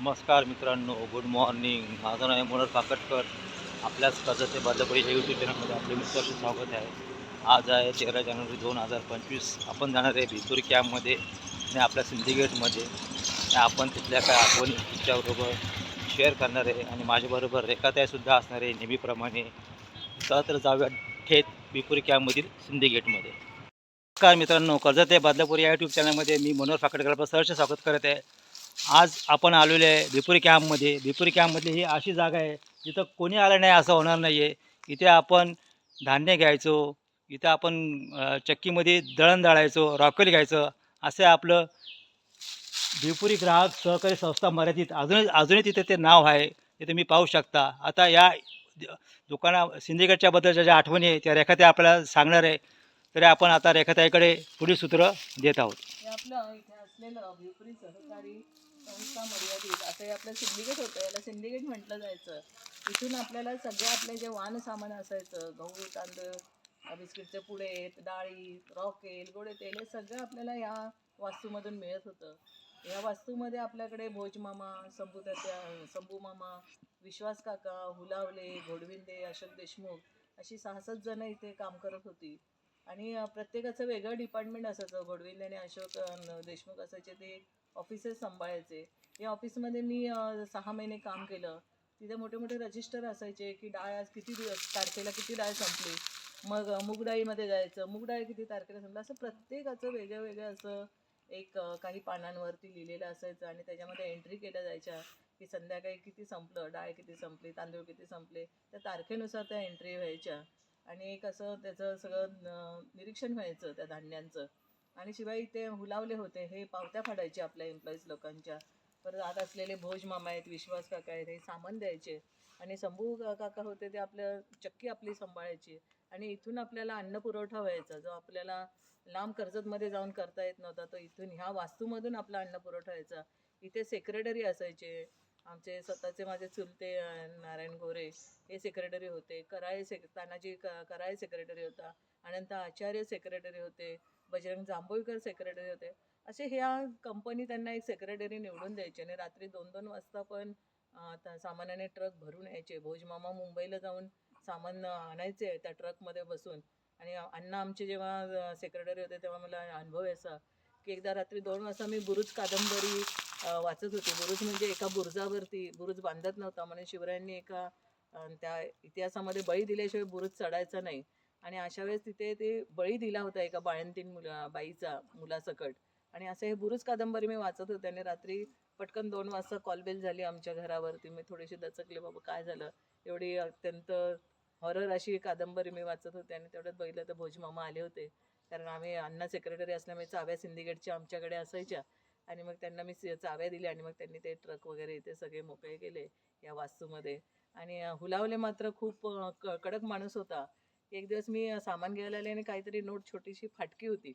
नमस्कार मित्रांनो good morning माझं नाव आहे मनोहर काकटकर आपल्याच कर्जते बदलापुरीच्या यूट्यूब चॅनलमध्ये आपले मित्रांचे स्वागत आहे. आज आहे तेरा जानेवारी दोन हजार पंचवीस. आपण जाणार आहे भितूर कॅम्पमध्ये आणि आपल्या सिंडिकेटमध्ये आपण तिथल्या काय आठवणी तिच्याबरोबर शेअर करणार आहे. आणि माझ्याबरोबर रेखाताईसुद्धा असणार आहे नेहमीप्रमाणे. चला तर जाऊया थेट बिपुरी कॅम्पमधील सिंडिकेटमध्ये नमस्कार मित्रांनो कर्जत आहे बदलापूर या यूट्यूब चॅनलमध्ये मी मनोहर फाकडकर आपलं सहर्ष स्वागत करत आहे. आज आपण आलेलो आहे भिपुरी कॅम्पमध्ये. भिपुरी कॅम्पमधली ही अशी जागा आहे जिथं कोणी आलं नाही असं होणार नाही आहे इथे आपण धान्य घ्यायचो इथं आपण चक्कीमध्ये दळण दळायचो रॉकेल घ्यायचं असं आपलं भिपुरी ग्राहक सहकारी संस्था मर्यादित. अजूनही अजूनही तिथे ते नाव आहे ते तुम्ही पाहू शकता. आता या दुकाना सिंडिकेटच्याबद्दलच्या ज्या आठवणी आहे त्या रेखाताई आपल्याला सांगणार आहे. तरी आपण आता रेखाताईकडे पुढील सूत्र देत आहोत. आपलं इथे असलेलं सहकारी संस्था मर्यादित आता हे आपलं सिंडिकेट होतं. याला सिंडिकेट म्हटलं जायचं. इथून आपल्याला सगळं आपले जे वान सामान असायचं गहू तांदूळ बिस्किटचे पुडे डाळी रॉकेल गोडे तेल हे सगळं आपल्याला या वास्तूमधून मिळत होतं. या वास्तूमध्ये आपल्याकडे भोजमामा संभू संभूमामा संभू मामा विश्वास काका हुलावले घोडविंदे अशोक देशमुख अशी सहा सात जणं इथे काम करत होती. आणि प्रत्येकाचं वेगळं डिपार्टमेंट असायचं. घोडविंदे आणि अशोक देशमुख असायचे ते ऑफिसेस सांभाळायचे. या ऑफिसमध्ये मी सहा महिने काम केलं. तिथे मोठे मोठे रजिस्टर असायचे की डाळ आज किती दिवस तारखेला किती डाळ संपली? मग मूगडाळीमध्ये जायचं. मूगडाळी किती तारखेला संपलं? असं प्रत्येकाचं वेगळं वेगळं असं एक काही पानांवरती लिहिलेलं असायचं आणि त्याच्यामध्ये एंट्री केल्या जायच्या की संध्याकाळी किती संपलं डाळ किती संपली तांदूळ किती संपले त्या तारखेनुसार त्या एंट्री व्हायच्या. आणि एक असं त्याचं सगळं निरीक्षण व्हायचं त्या धान्यांचं. आणि शिवाय ते हुलावले होते. हे पावत्या फाडायचे आपल्या एम्प्लॉईज लोकांच्या. परत आत असलेले भोज मामा आहेत विश्वास काका आहेत हे सामान द्यायचे. आणि शंभू काका होते ते आपलं चक्की आपली सांभाळायची. आणि इथून आपल्याला अन्न पुरवठा व्हायचा. जो आपल्याला लांब कर्जतमध्ये जाऊन करता येत नव्हता तो इथून ह्या वास्तूमधून आपला अन्न पुरवठा व्हायचा. इथे सेक्रेटरी असायचे. आमचे स्वतःचे माझे चुलते नारायण गोरे हे सेक्रेटरी होते. कराळे सेक तानाजी क कराळे सेक्रेटरी होता. अनंत आचार्य सेक्रेटरी होते. बजरंग जांभोळकर सेक्रेटरी होते. असे ह्या कंपनी त्यांना एक सेक्रेटरी निवडून द्यायचे आणि रात्री दोन दोन वाजता पण अं, सामानाने ट्रक भरून यायचे. भोजमामा मुंबईला जाऊन सामान आणायचे त्या ट्रकमध्ये बसून. आणि अण्णा आमचे जेव्हा सेक्रेटरी होते तेव्हा मला अनुभव यायचा की एकदा रात्री दोन वाजता मी बुरुज कादंबरी वाचत होते. बुरुज म्हणजे एका बुरुजावरती बुरुज बांधत नव्हता. म्हणून शिवरायांनी एका त्या इतिहासामध्ये बळी दिल्याशिवाय बुरुज चढायचा नाही. आणि अशा वेळेस तिथे ते बळी दिला होता एका बाळंतीन मुला बाईचा मुलासकट. आणि असं हे बुरुज कादंबरी मी वाचत होते आणि रात्री पटकन दोन वाजता कॉलबेल झाली आमच्या घरावरती. मी थोडीशी दचकले बाबा काय झालं? एवढी अत्यंत हॉरर अशी कादंबरी मी वाचत होते आणि तेवढ्यात बघितलं तर भोजमामा आले होते. कारण आम्ही अण्णा सेक्रेटरी असल्यामुळे चाव्या सिंदीगेटच्या आमच्याकडे असायच्या. आणि मग त्यांना मी चाव्या दिल्या आणि मग त्यांनी ते ट्रक वगैरे इथे सगळे मोकळे केले या वास्तूमध्ये. आणि हुलावले मात्र खूप क कडक माणूस होता. एक दिवस मी सामान घ्यायला आले आणि काहीतरी नोट छोटीशी फाटकी होती.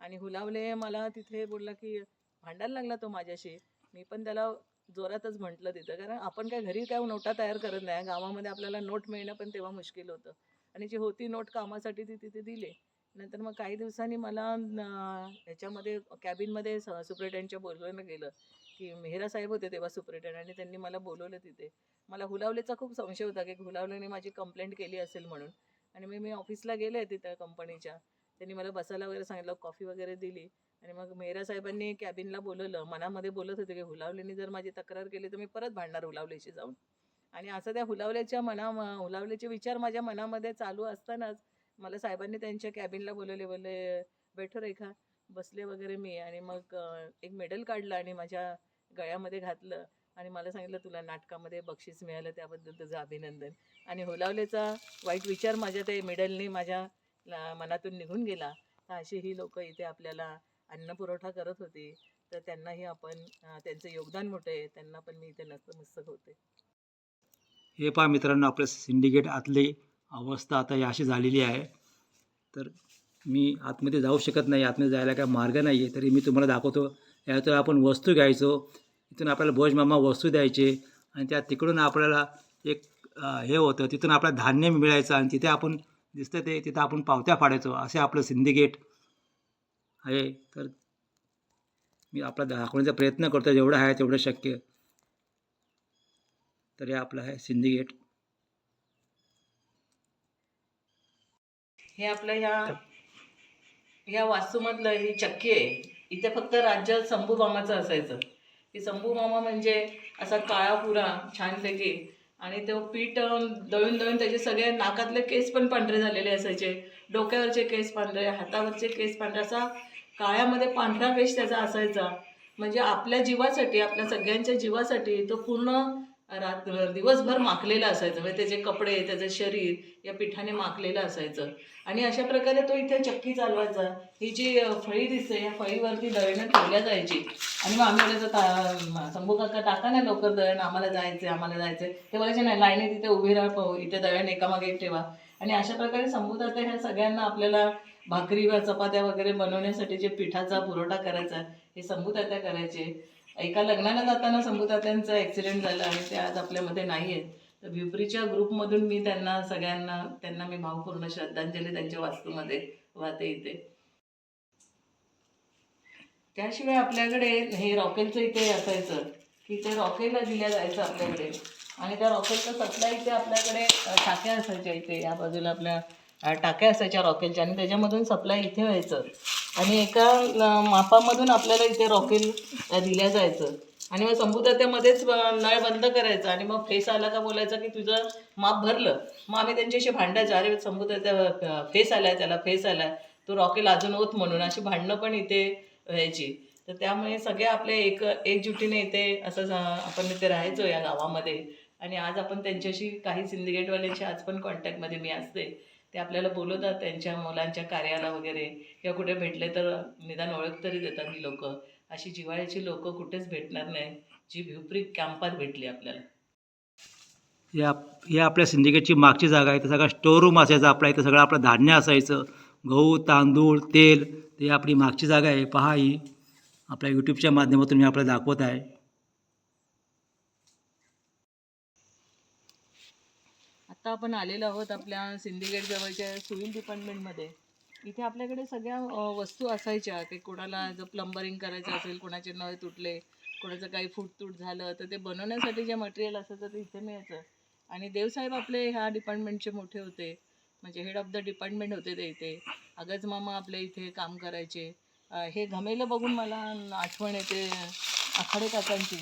आणि हुलावले मला तिथे बोलला की भांडायला लागला तो माझ्याशी. मी पण त्याला जोरातच म्हटलं तिथं कारण आपण काय घरी काय नोटा तयार करत नाही. गावामध्ये आपल्याला नोट मिळणं पण तेव्हा मुश्किल होतं. आणि जी होती नोट कामासाठी ती तिथे दिली. नंतर मग काही दिवसांनी मला ह्याच्यामध्ये कॅबिनमध्ये स सुप्रिटेंडच्या बोलवलं गेलं की मेहरा साहेब होते तेव्हा सुप्रिटेंड आणि त्यांनी मला बोलवलं तिथे. मला हुलावलेचा खूप संशय होता की हुलावलेने माझी कंप्लेंट केली असेल म्हणून. आणि मी मी ऑफिसला गेले तिथं कंपनीच्या. त्यांनी मला बसायला वगैरे सांगितलं कॉफी वगैरे दिली. आणि मग मेहरा साहेबांनी कॅबिनला बोलवलं. मनामध्ये बोलत होते की हुलावलेनी जर माझी तक्रार केली तर मी परत भांडणार हुलावलेशी जाऊन. आणि असं त्या हुलावल्याच्या मना हुलावल्याचे विचार माझ्या मनामध्ये चालू असतानाच मला साहेबांनी त्यांच्या कॅबिनला बोलवले बोलले बैठो रेखा बसले वगैरे मी. आणि मग एक मेडल काढलं आणि माझ्या गळ्यामध्ये घातलं. आणि मला सांगितलं तुला नाटकामध्ये बक्षीस मिळालं त्याबद्दल तुझं अभिनंदन. आणि होलावलेचा वाईट विचार माझ्या ते मेडलने माझ्या मनातून निघून गेला. तर अशी ही लोकं इथे आपल्याला अन्न पुरवठा करत होती. तर त्यांनाही आपण त्यांचं योगदान मोठं आहे. त्यांना पण मी इथे नतमस्तक होते. हे पहा मित्रांनो आपलं सिंडिकेट आतली अवस्था आता ही अशी झालेली आहे. तर मी आतमध्ये जाऊ शकत नाही. आतमध्ये जायला काय मार्ग नाही आहे तरी मी तुम्हाला दाखवतो. यातून आपण वस्तू घ्यायचो. तिथून आपल्याला भोजमामा वस्तू द्यायचे आणि त्या तिकडून आपल्याला एक हे होतं तिथून आपल्याला धान्य मिळायचं आणि तिथे आपण दिसतं ते तिथं आपण पावत्या फाडायचो. असे आपलं सिंदीगेट आहे. तर मी आपला दाखवण्याचा प्रयत्न करतो जेवढं आहे तेवढं शक्य. तर हे आपलं आहे सिंदीगेट हे आपलं ह्या ह्या वास्तूमधलं ही चक्की आहे. इथे फक्त राज्यात शंभू बामाचं असायचं. की शंभू मामा म्हणजे असा काळा पुरा छानपैकी. आणि तो पीठ दळून दळून त्याचे सगळे नाकातले केस पण पांढरे झालेले असायचे. डोक्यावरचे केस पांढरे हातावरचे केस पांढरे असा काळ्यामध्ये पांढरा वेश त्याचा असायचा. म्हणजे आपल्या जीवासाठी आपल्या सगळ्यांच्या जीवासाठी तो पूर्ण रात्र दिवसभर माखलेलं असायचं. म्हणजे त्याचे कपडे त्याचं शरीर या पिठाने माखलेलं असायचं. आणि अशा प्रकारे तो इथे चक्की चालवायचा. ही जी फळी दिसते या फळीवरती दळणं ठेवल्या जायची. आणि मग आम्ही बोलायचो ता शंभू काका टाका नाही लवकर दळण आम्हाला जायचं आम्हाला जायचं ते बोलायचे नाही लाईने तिथे उभी राहा पाहू इथे दळण एकामागे एक ठेवा. आणि अशा प्रकारे संभूदाता ह्या सगळ्यांना आपल्याला भाकरी व चपात्या वगैरे बनवण्यासाठी जे पिठाचा पुरवठा करायचा हे शंभू करायचे. एका लग्नाला जाताना शंभू तात्यांचा ॲक्सिडेंट झाला आणि ते आज आपल्यामध्ये नाही आहेत तर विपरीच्या ग्रुपमधून मी त्यांना सगळ्यांना त्यांना मी भावपूर्ण श्रद्धांजली त्यांच्या वास्तूमध्ये वाहते इथे. त्याशिवाय आपल्याकडे हे रॉकेलचं इथे असायचं की ते रॉकेलला दिल्या जायचं आपल्याकडे. आणि त्या रॉकेलचा सप्लाय इथे आपल्याकडे टाक्या असायच्या इथे या बाजूला आपल्या टाक्या असायच्या रॉकेलच्या आणि त्याच्यामधून सप्लाय इथे व्हायचं. आणि एका मापामधून आपल्याला इथे रॉकेल दिल्या जायचं. आणि मग संभूतात्यामध्येच नळ बंद करायचा आणि मग फेस आला का बोलायचा की तुझं माप भरलं. मग आम्ही त्यांच्याशी भांडायचं. अरे संभूतात्या फेस आलाय त्याला फेस आलाय. तो रॉकेल अजून होत म्हणून अशी भांडणं पण इथे व्हायची तर त्यामुळे सगळ्या आपल्या एक एकजुटीने इथे असं आपण इथे राहायचो या गावामध्ये. आणि आज आपण त्यांच्याशी काही सिंडिकेटवाल्यांशी आज पण कॉन्टॅक्टमध्ये मी असते. ते आपल्याला बोलवतात त्यांच्या मुलांच्या कार्याला वगैरे. किंवा कुठे भेटले तर निदान ओळख तरी देतात ही लोक. अशी जिव्हाळ्याची लोक कुठेच भेटणार नाही. जी भिवपरी कॅम्पात भेटली आपल्याला. या या आपल्या सिंडिकेटची मागची जागा आहे. तर सगळा स्टोर रूम असायचा आपला. इथं सगळं आपलं धान्य असायचं. गहू तांदूळ तेल ते आपली मागची जागा आहे. पहा ही. आपल्या यूट्यूबच्या माध्यमातून मी आपल्याला दाखवत आहे. आता आपण आलेलो आहोत आपल्या सिंडिकेट जवळच्या सिव्हिल डिपार्टमेंटमध्ये इथे आपल्याकडे सगळ्या वस्तू असायच्या. ते कोणाला जर प्लंबरिंग करायचं असेल कोणाचे नळ तुटले कोणाचं काही फूटतूट झालं तर ते बनवण्यासाठी जे मटेरियल असायचं ते इथे मिळायचं. आणि देवसाहेब आपले ह्या डिपार्टमेंटचे मोठे होते. म्हणजे हेड ऑफ द डिपार्टमेंट होते ते इथे. अगच मामा आपल्या इथे काम करायचे. हे घमेलं बघून मला आठवण येते आखाडे काकांची.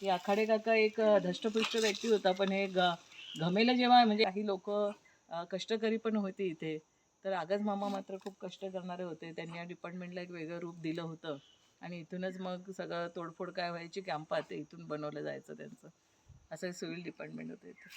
की आखाडे काका एक धष्टपुष्ट व्यक्ती होता पण हे ग घमेलं जेव्हा म्हणजे काही लोक कष्टकरी पण होते इथे तर आगज मामा मात्र खूप कष्ट करणारे होते. त्यांनी या डिपार्टमेंटला एक वेगळं रूप दिलं होतं. आणि इथूनच मग सगळं तोडफोड काय व्हायची कॅम्पात ते इथून बनवलं जायचं त्यांचं. असं सिव्हिल डिपार्टमेंट होतं इथे.